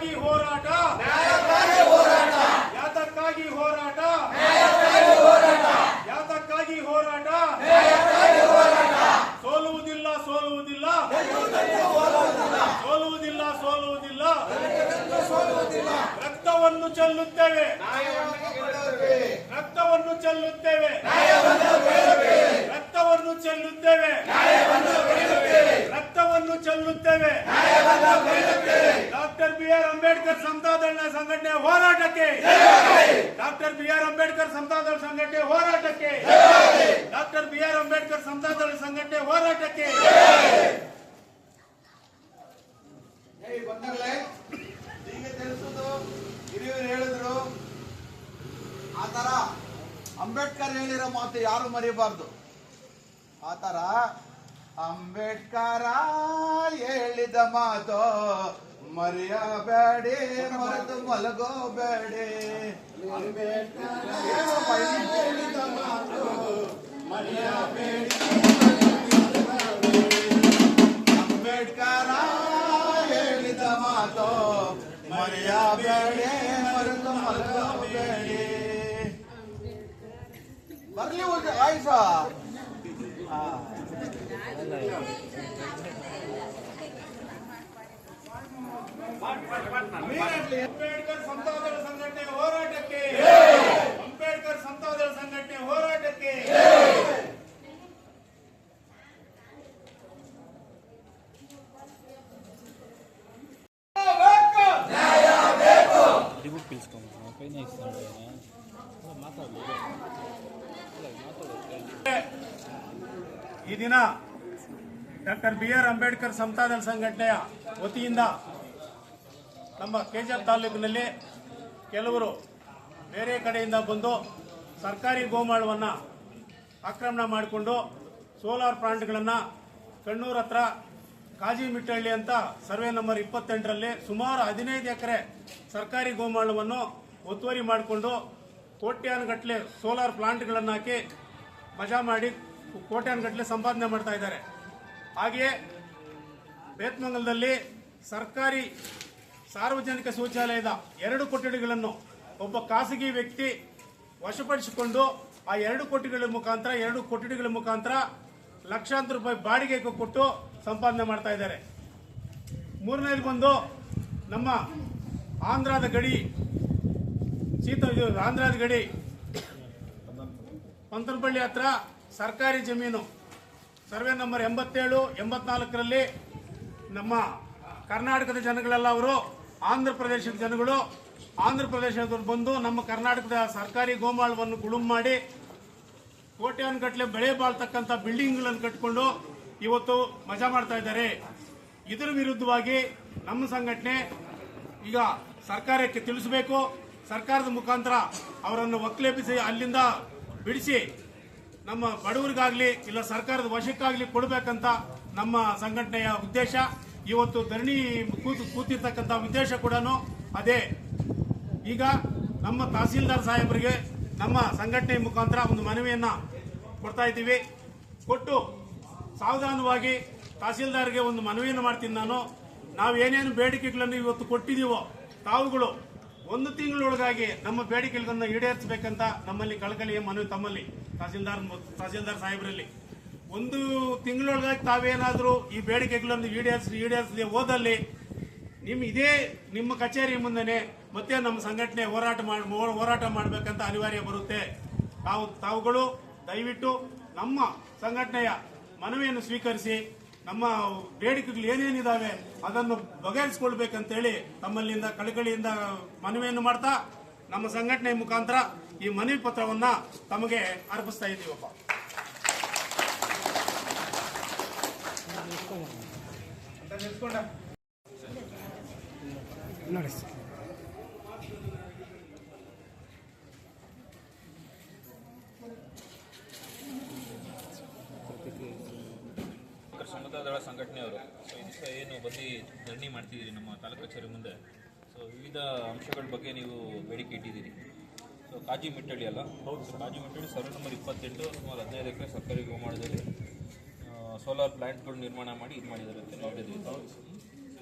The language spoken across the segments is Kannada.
ಯಾತಕ್ಕಾಗಿ ಹೋರಾಟ. ಯಾತಕ್ಕಾಗಿ ಹೋರಾಟ. ಯಾತಕ್ಕಾಗಿ ಹೋರಾಟ. ಸೋಲುವುದಿಲ್ಲ ಸೋಲುವುದಿಲ್ಲ. ಸೋಲುವುದಿಲ್ಲ ಸೋಲುವುದಿಲ್ಲ. ಸೋಲುವುದಿಲ್ಲ ರಕ್ತವನ್ನು ಚೆಲ್ಲುತ್ತೇವೆ. ರಕ್ತವನ್ನು ಚೆಲ್ಲುತ್ತೇವೆ. ರಕ್ತವನ್ನು ಚೆಲ್ಲುತ್ತೇವೆ. ರಕ್ತವನ್ನು ಚೆಲ್ಲುತ್ತೇವೆ. ಆರ್ ಅಂಬೇಡ್ಕರ್ ಸಂತಾದಳ ಸಂಘಟನೆ ಹೋರಾಟಕ್ಕೆ. ಡಾಕ್ಟರ್ ಬಿ ಆರ್ ಅಂಬೇಡ್ಕರ್ ಸಂತಾದಳ ಸಂಘಟನೆ ಹೋರಾಟಕ್ಕೆ. ಡಾಕ್ಟರ್ ಬಿ ಆರ್ ಅಂಬೇಡ್ಕರ್ ಸಂತಾದಳ ಸಂಘಟನೆ ಹೋರಾಟಕ್ಕೆ. ಬಂಧುಗಳೇ ಈಗ ತಿಳಿಸುದು ಹಿರಿಯರು ಹೇಳಿದ್ರು. ಆ ತರ ಅಂಬೇಡ್ಕರ್ ಹೇಳಿರೋ ಮಾತು ಯಾರು ಮರಿಬಾರ್ದು. ಆ ಅಂಬೇಡ್ಕರ ಹೇಳಿದ ಮಾತು ಮರೆಯಬೇಡಿ ಮಲಗೋ ಬೇಡೆ ಅಂಬೇಡ್ಕರ ಹೇಳಿದ ಮಾತು ಮರೆಯಬೇಡಿ ಮರೆತು ಬೇಡೆ ಬರ್ಲಿ ಒಂದು ಆಯ್ಸ ಅಂಬೇಡ್ಕರ್ ಸಂತಾದರ ಸಂಘಟನೆ ಹೋರಾಟಕ್ಕೆ. ಅಂಬೇಡ್ಕರ್ ಸಂತಾದರ ಸಂಘಟನೆ ಹೋರಾಟಕ್ಕೆ. ಈ ದಿನ ಡಾಕ್ಟರ್ ಬಿ ಆರ್ ಅಂಬೇಡ್ಕರ್ ಸಂತಾದರ ಸಂಘಟನೆಯ ವತಿಯಿಂದ ನಮ್ಮ ಕೆಜಿಎಫ್ ತಾಲೂಕಿನಲ್ಲಿ ಕೆಲವರು ಬೇರೆ ಕಡೆಯಿಂದ ಬಂದು ಸರ್ಕಾರಿ ಗೋಮಾಳವನ್ನು ಆಕ್ರಮಣ ಮಾಡಿಕೊಂಡು ಸೋಲಾರ್ ಪ್ಲಾಂಟ್ಗಳನ್ನು ಕಣ್ಣೂರ್ ಹತ್ರ ಕಾಜಿ ಮಿಟ್ಟಹಳ್ಳಿ ಅಂತ ಸರ್ವೆ ನಂಬರ್ ಇಪ್ಪತ್ತೆಂಟರಲ್ಲಿ ಸುಮಾರು ಹದಿನೈದು ಎಕರೆ ಸರ್ಕಾರಿ ಗೋಮಾಳವನ್ನು ಒತ್ತುವರಿ ಮಾಡಿಕೊಂಡು ಕೋಟ್ಯಾನುಗಟ್ಟಲೆ ಸೋಲಾರ್ ಪ್ಲಾಂಟ್ಗಳನ್ನು ಹಾಕಿ ಮಜಾ ಮಾಡಿ ಕೋಟ್ಯಾನುಗಟ್ಟಲೆ ಸಂಪಾದನೆ ಮಾಡ್ತಾ ಇದ್ದಾರೆ. ಹಾಗೆಯೇ ಬೇತ್ಮಂಗಲದಲ್ಲಿ ಸರ್ಕಾರಿ ಸಾರ್ವಜನಿಕ ಶೌಚಾಲಯದ ಎರಡು ಕೊಠಡಿಗಳನ್ನು ಒಬ್ಬ ಖಾಸಗಿ ವ್ಯಕ್ತಿ ವಶಪಡಿಸಿಕೊಂಡು ಆ ಎರಡು ಕೊಠಡಿಗಳ ಮುಖಾಂತರ, ಎರಡು ಕೊಠಡಿಗಳ ಮುಖಾಂತರ ಲಕ್ಷಾಂತರ ರೂಪಾಯಿ ಬಾಡಿಗೆಗೆ ಕೊಟ್ಟು ಸಂಪಾದನೆ ಮಾಡ್ತಾ ಇದ್ದಾರೆ. ಮೂರನೇದು ಬಂದು ನಮ್ಮ ಆಂಧ್ರದ ಗಡಿ, ಶೀತ ಆಂಧ್ರದ ಗಡಿ, ಪಂತನಪಳ್ಳಿ ಹತ್ರ ಸರ್ಕಾರಿ ಜಮೀನು. ಸರ್ವೆ ನಂಬರ್ ಎಂಬತ್ತೇಳು, ಎಂಬತ್ನಾಲ್ಕರಲ್ಲಿ ನಮ್ಮ ಕರ್ನಾಟಕದ ಜನಗಳೆಲ್ಲ ಅವರು ಆಂಧ್ರ ಪ್ರದೇಶದ ಜನಗಳು, ಆಂಧ್ರ ಪ್ರದೇಶದವರು ಬಂದು ನಮ್ಮ ಕರ್ನಾಟಕದ ಸರ್ಕಾರಿ ಗೋಮಾಳವನ್ನು ಗುಳುಂ ಮಾಡಿ ಕೋಟ್ಯಾನುಗಟ್ಟಲೆ ಬೆಳೆ ಬಾಳ್ತಕ್ಕಂಥ ಬಿಲ್ಡಿಂಗ್ಗಳನ್ನು ಕಟ್ಕೊಂಡು ಇವತ್ತು ಮಜಾ ಮಾಡ್ತಾ ಇದ್ದಾರೆ. ಇದರ ವಿರುದ್ಧವಾಗಿ ನಮ್ಮ ಸಂಘಟನೆ ಈಗ ಸರ್ಕಾರಕ್ಕೆ ತಿಳಿಸಬೇಕು. ಸರ್ಕಾರದ ಮುಖಾಂತರ ಅವರನ್ನು ಒಕ್ಕಲೆಬ್ಬಿಸಿ ಅಲ್ಲಿಂದ ಬಿಡಿಸಿ ನಮ್ಮ ಬಡವರಿಗಾಗಲಿ ಇಲ್ಲ ಸರ್ಕಾರದ ವಶಕ್ಕಾಗಲಿ ಕೊಡಬೇಕಂತ ನಮ್ಮ ಸಂಘಟನೆಯ ಉದ್ದೇಶ. ಇವತ್ತು ಧರಣಿ ಕೂತು ಕೂತಿರ್ತಕ್ಕಂಥ ಉದ್ದೇಶ ಕೂಡ ಅದೇ. ಈಗ ನಮ್ಮ ತಹಸೀಲ್ದಾರ್ ಸಾಹೇಬರಿಗೆ ನಮ್ಮ ಸಂಘಟನೆ ಮುಖಾಂತರ ಒಂದು ಮನವಿಯನ್ನು ಕೊಡ್ತಾ ಇದ್ದೀವಿ. ಕೊಟ್ಟು ಸಾವಧಾನವಾಗಿ ತಹಸೀಲ್ದಾರ್ಗೆ ಒಂದು ಮನವಿಯನ್ನು ಮಾಡ್ತೀನಿ ನಾನು. ನಾವು ಏನೇನು ಬೇಡಿಕೆಗಳನ್ನು ಇವತ್ತು ಕೊಟ್ಟಿದ್ದೀವೋ ತಾವುಗಳು ಒಂದು ತಿಂಗಳೊಳಗಾಗಿ ನಮ್ಮ ಬೇಡಿಕೆಗಳನ್ನು ಈಡೇರಿಸಬೇಕಂತ ನಮ್ಮಲ್ಲಿ ಕಳಕಳಿಯ ಮನವಿ ತಮ್ಮಲ್ಲಿ ತಹಸೀಲ್ದಾರ್ ತಹಸೀಲ್ದಾರ್ ಸಾಹೇಬರಲ್ಲಿ. ಒಂದು ತಿಂಗಳೊಳಗಾಗಿ ತಾವೇನಾದರೂ ಈ ಬೇಡಿಕೆಗಳನ್ನು ಈಡೇರಿಸಿ, ಈಡೇರಿಸದೆ ಹೋದಲ್ಲಿ ನಿಮ್ಮ ಇದೇ ನಿಮ್ಮ ಕಚೇರಿ ಮುಂದೆನೆ ಮತ್ತೆ ನಮ್ಮ ಸಂಘಟನೆ ಹೋರಾಟ ಮಾಡಿ ಹೋರಾಟ ಮಾಡಬೇಕಂತ ಅನಿವಾರ್ಯ ಬರುತ್ತೆ. ತಾವು, ತಾವುಗಳು ದಯವಿಟ್ಟು ನಮ್ಮ ಸಂಘಟನೆಯ ಮನವಿಯನ್ನು ಸ್ವೀಕರಿಸಿ, ನಮ್ಮ ಬೇಡಿಕೆಗಳು ಏನೇನಿದಾವೆ ಅದನ್ನು ಬಗೆಹರಿಸಿಕೊಳ್ಬೇಕಂತೇಳಿ ತಮ್ಮಲ್ಲಿಂದ ಕಳಕಳಿಯಿಂದ ಮನವಿಯನ್ನು ಮಾಡ್ತಾ ನಮ್ಮ ಸಂಘಟನೆ ಮುಖಾಂತರ ಈ ಮನವಿ ಪತ್ರವನ್ನ ತಮಗೆ ಅರ್ಪಿಸ್ತಾ ಇದ್ದೀವಪ್ಪ. ಅಂಬೇಡ್ಕರ್ ಸಮುದಾಯದಳ ಸಂಘಟನೆಯವರು. ಸೊ ದಿವಸ ಏನು ಬಂದು ಧರಣಿ ಮಾಡ್ತಿದ್ದೀರಿ ನಮ್ಮ ತಾಲೂಕು ಕಚೇರಿ ಮುಂದೆ. ಸೊ ವಿವಿಧ ಅಂಶಗಳ ಬಗ್ಗೆ ನೀವು ಬೇಡಿಕೆ ಇಟ್ಟಿದ್ದೀರಿ. ಸೊ ಕಾಜಿ ಮಿಟ್ಟಳ್ಳಿ ಅಲ್ಲ? ಹೌದು sir. Kaji Mittalli survey number ಇಪ್ಪತ್ತೆಂಟು ಸುಮಾರು ಹದಿನೈದು ಎಕರೆ ಸರ್ಕಾರಿ ಗೋಮಾಳದಲ್ಲಿ. ಸೋಲಾರ್ ಪ್ಲಾಂಟ್ಗಳು ನಿರ್ಮಾಣ ಮಾಡಿ ಇದು ಮಾಡಿದ್ದಾರೆ ಅಂತ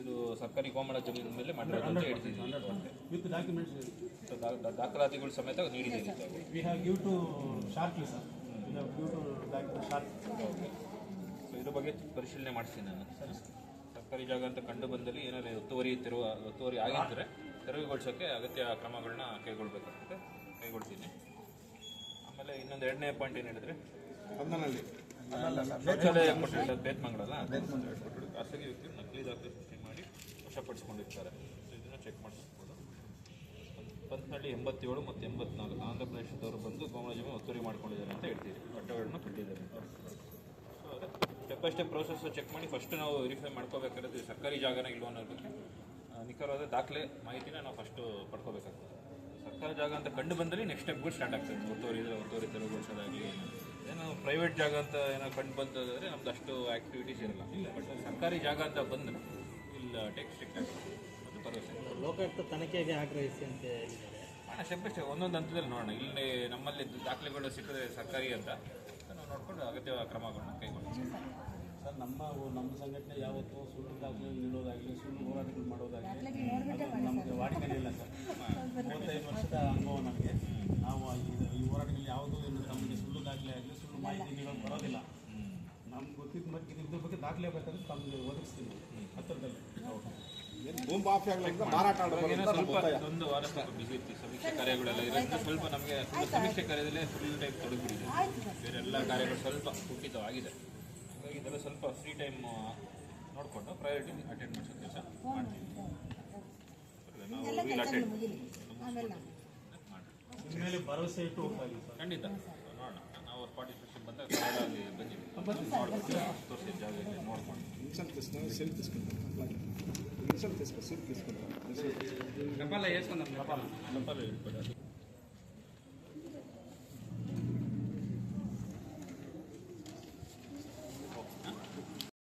ಇದು ಸರ್ಕಾರಿ ಗೋಮಾಳ ಜಮೀನಿನ ಮೇಲೆ ಮಾಡಿರೋದು ಅಂತ ಹೇಳ್ತಿದ್ವಿ. ದಾಖಲಾತಿಗಳು ಸಮೇತ ನೀಡಿದ್ದೀವಿ. We have give to shortly sir we have document short okay so ಇದ್ರ ಬಗ್ಗೆ ಪರಿಶೀಲನೆ ಮಾಡಿಸ್ತೀನಿ ನಾನು. ಸರ್ಕಾರಿ ಜಾಗ ಅಂತ ಕಂಡು ಬಂದಲ್ಲಿ ಏನಾದ್ರು ಒತ್ತುವರಿ ತಿರುವ ಒತ್ತುವರಿ ಆಗಿದ್ದರೆ ತೆರವುಗೊಳಿಸೋಕ್ಕೆ ಅಗತ್ಯ ಕ್ರಮಗಳನ್ನ ಕೈಗೊಳ್ಬೇಕಾಗುತ್ತೆ. ಕೈಗೊಳ್ತೀನಿ. ಆಮೇಲೆ ಇನ್ನೊಂದು ಎರಡನೇ ಪಾಯಿಂಟ್ ಏನು ಹೇಳಿದ್ರೆ? ಬೇತ್ಮಂಗಳಲ್ಲ ಕೊಟ್ಟಿರೋದು ಖಾಸಗಿ ವ್ಯಕ್ತಿಗಳು ನಕಲಿ ದಾಖಲೆ ಸೃಷ್ಟಿ ಮಾಡಿ ವಶಪಡಿಸಿಕೊಂಡಿರ್ತಾರೆ. ಸೊ ಇದನ್ನು ಚೆಕ್ ಮಾಡಿಸ್ಬೋದು ಪಂತನಹಳ್ಳಿ ಎಂಬತ್ತೇಳು ಮತ್ತು ಎಂಬತ್ನಾಲ್ಕು ಆಂಧ್ರ ಪ್ರದೇಶದವರು ಬಂದು ಕೋಮಲ ಜಮೀನು ಒತ್ತುವರಿ ಮಾಡ್ಕೊಂಡಿದ್ದಾರೆ ಅಂತ ಹೇಳ್ತೀವಿ ಪಟ್ಟಗಳನ್ನು ಕಟ್ಟಿದ್ದಾರೆ. ಸೊ ಅದೇ. Step by step process check ಮಾಡಿ ಫಸ್ಟ್ ನಾವು ವೆರಿಫೈ ಮಾಡ್ಕೋಬೇಕಾದ್ರೆ ಸರ್ಕಾರಿ ಜಾಗನ ಇಲ್ವೋ ಅನ್ನೋದಕ್ಕೆ ನಿಖರವಾದ ದಾಖಲೆ ಮಾಹಿತಿನ ನಾವು ಫಸ್ಟು ಪಡ್ಕೋಬೇಕಾಗ್ತದೆ. ಸರ್ಕಾರಿ ಜಾಗ ಅಂತ ಕಂಡು ಬಂದಲ್ಲಿ ನೆಕ್ಸ್ಟ್ ಸ್ಟೆಪ್ಗಳು ಸ್ಟಾರ್ಟ್ ಆಗ್ತದೆ. ಒತ್ತುವರಿ ಇದ್ರೆ ಒತ್ತುವರಿ ತೆರವುಗೊಳಿಸೋದಾಗಲಿ ಏನೋ ಪ್ರೈವೇಟ್ ಜಾಗ ಅಂತ ಏನೋ ಕಂಡು ಬಂತಂದರೆ ನಮ್ದು ಅಷ್ಟು ಆ್ಯಕ್ಟಿವಿಟೀಸ್ ಇರಲ್ಲ. ಬಟ್ ಸರ್ಕಾರಿ ಜಾಗ ಅಂತ ಬಂದರೆ ಇಲ್ಲ ಟೆಕ್ ಸ್ಟ್ರಿಕ್ಟ್ ಅದು ಪರವಾಗಿಲ್ಲ. ಲೋಕಾಯುಕ್ತ ತನಿಖೆಗೆ ಆಗ್ರಹಿಸಿ ಅಂತ ಹೇಳಿದ್ದಾರೆ. ಸ್ಟೆಪ್ ಬೈ ಸ್ಟೆಪ್ ಒಂದೊಂದು ಹಂತದಲ್ಲಿ ನೋಡೋಣ. ಇಲ್ಲಿ ನಮ್ಮಲ್ಲಿ ದಾಖಲೆಗಳು ಸಿಕ್ಕಿದ್ರೆ ಸರ್ಕಾರಿ ಅಂತ. ನಾವು ನೋಡಿಕೊಂಡು ಅಗತ್ಯ ಕ್ರಮಗಳನ್ನ ಕೈಗೊಳ್ತೀವಿ ಸರ್ ನಮ್ಮ ನಮ್ಮ ಸಂಘಟನೆ ಯಾವತ್ತೂ ಸುಳ್ಳು ದಾಖಲೆ ನೀಡೋದಾಗಲಿ ಸುಳ್ಳು ಹೋರಾಟಗಳು ಮಾಡೋದಾಗಲಿ ಅದು ನಮಗೆ ವಾಡಿಕೆನೇ ಇಲ್ಲ ಸರ್ ಮೂವತ್ತೈದು ವರ್ಷದ ಅನುಭವ ನಮಗೆ ನಾವು ಈ- ಈ ಹೋರಾಟಗಳಲ್ಲಿ ಯಾವುದೂ ಇನ್ನು ನಮಗೆ ಸುಳ್ಳು ದಾಖಲೆ ಆಗಲಿ ಸುಳ್ಳು ಮಾಹಿತಿ ನೀಡೋದು ಬರೋದಿಲ್ಲ ನಮ್ಗೆ ಗೊತ್ತಿದ್ದ ಬಗ್ಗೆ ಇದ್ರ ಬಗ್ಗೆ ದಾಖಲೆ ಬೇಕಾದ್ರೆ ತಮಗೆ ಒದಗಿಸ್ತೀವಿ ಹತ್ತಿರದಲ್ಲಿ ಭೂಮಿ ಮಾರಾಟ ಒಂದು ವಾರ ಸ್ವಲ್ಪ ಬಿಸಿ ಇತ್ತು ಸಮೀಕ್ಷೆ ಕಾರ್ಯಗಳೆಲ್ಲ ಇರೋದ್ರಿಂದ ಸ್ವಲ್ಪ ನಮಗೆ ಸಮೀಕ್ಷೆ ಕಾರ್ಯದಲ್ಲೇ ಫುಲ್ ಟೈಮ್ ತೊಡಗಿಬಿಟ್ಟಿದೆ ಬೇರೆ ಎಲ್ಲ ಕಾರ್ಯಗಳು ಸ್ವಲ್ಪ ಕುಂಠಿತವಾಗಿದೆ. ಹಾಗಾಗಿ ಇದೆಲ್ಲ ಸ್ವಲ್ಪ ಫ್ರೀ ಟೈಮ್ ನೋಡಿಕೊಂಡು ಪ್ರಯಾರಿಟಿ ಅಟೆಂಡ್ ಮಾಡಿಸೋ ಕೆಲಸ ಮಾಡ್ತೀವಿ. ಸರಿ, ನಾವು ಅಟೆಂಡ್ ಮಾಡಿ ಭರವಸೆ ಇಟ್ಟು ಖಂಡಿತ. ನೋಡೋಣ. ನಾವು ಪಾರ್ಟಿಸಿಪೇಷನ್ డబ్బాలో వేసుకుందాం డబ్బాలో డబ్బాలో